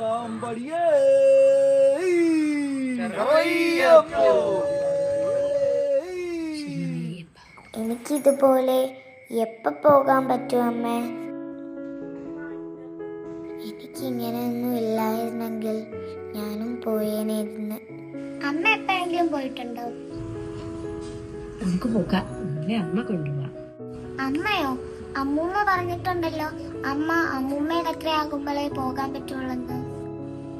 താമ്പടിയേ എനിക്കിതുപോലെ എപ്പോൾ പോകാൻ പറ്റും അമ്മേ? എനിക്കിങ്ങനെയൊന്നും ഇല്ലായിരുന്നെങ്കിൽ ഞാനും പോയേനെയിരുന്ന്. അമ്മ എപ്പോഴെങ്കിലും പോയിട്ടുണ്ടോ? നമുക്ക് പോകാം. നമ്മളെ അമ്മ കൊണ്ടുപോവാം അമ്മയോ? അമ്മൂമ്മ പറഞ്ഞിട്ടുണ്ടല്ലോ. അമ്മ അമ്മൂമ്മയുടെ അത്ര ആകുമ്പോഴേ പോകാൻ പറ്റുള്ളൂ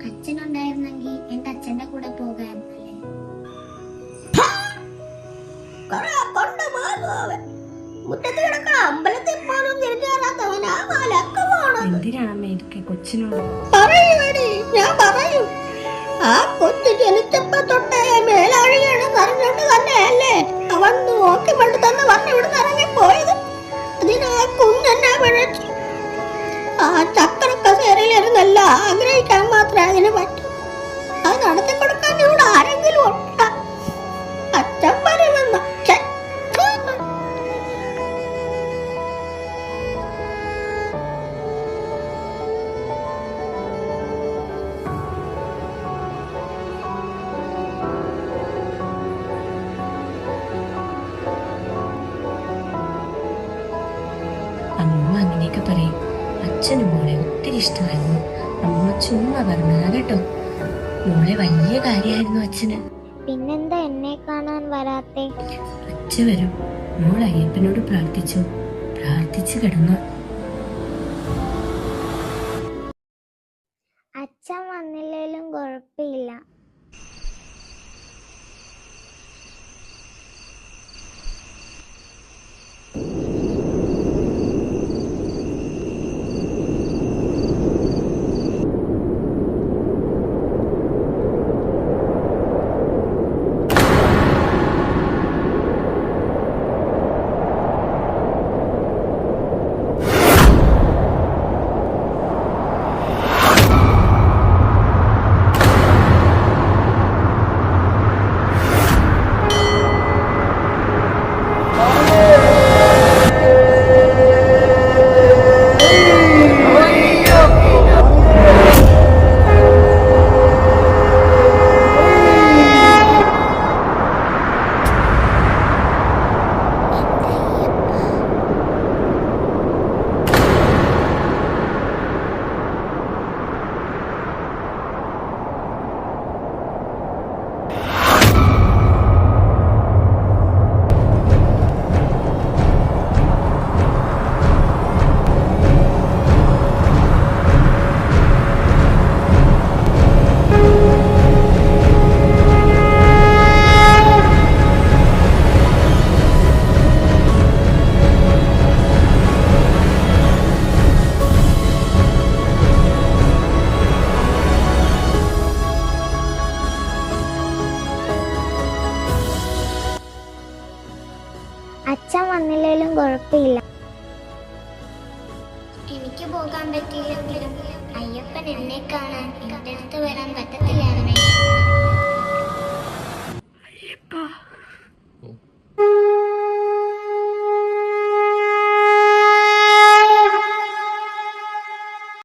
അച്ഛനുണ്ടായിരുന്നെങ്കിൽ എന്റെ അച്ഛന്റെ കൂടെ പോകാമായിരുന്നല്ലേ മുറ്റത്ത് കിടക്കണ അമ്പലത്തിൽ പോലും മലക്ക് എന്തിനാണ് കൊച്ചിനോട്. പറയൂടി ഞാൻ പറയും. ആ കൊച്ചു ജനിച്ചപ്പോ തൊട്ടേ മേലാഴിയാണ് തന്നെയല്ലേ അവൻ നോക്കി പണ്ട് തന്നെ പറഞ്ഞ് ഇവിടുന്ന് ഇറങ്ങി പോയത്. അതിനാ കുഞ്ഞെന്നെ പിഴച്ചു ആ ചക്ര കസേരയിലിരുന്നല്ല ആഗ്രഹിക്കാൻ മാത്രമേ അതിന് പറ്റൂ. അത് നടത്തി കൊടുക്കാൻ ഇവിടെ ആരെങ്കിലും ഉണ്ടാ? അച്ഛനും മോളെ ഒത്തിരി ഇഷ്ടമായിരുന്നു. അമ്മ ചുമ്മാ പറഞ്ഞതാ കേട്ടോ. മോളെ വലിയ കാര്യമായിരുന്നു അച്ഛന്. പിന്നെന്താ എന്നെ കാണാൻ വരാത്തെ? അച്ഛ വരും. മോൾ അയ്യപ്പനോട് പ്രാർത്ഥിച്ചു. പ്രാർത്ഥിച്ചു കിടന്നു. അച്ഛൻ വന്നില്ലെങ്കിലും കുഴപ്പമില്ല. എനിക്ക് പോകാൻ പറ്റിയില്ലെങ്കിലും അയ്യപ്പൻ എന്നെ കാണാൻ എന്റെ അടുത്ത് വരാൻ പറ്റത്തില്ല.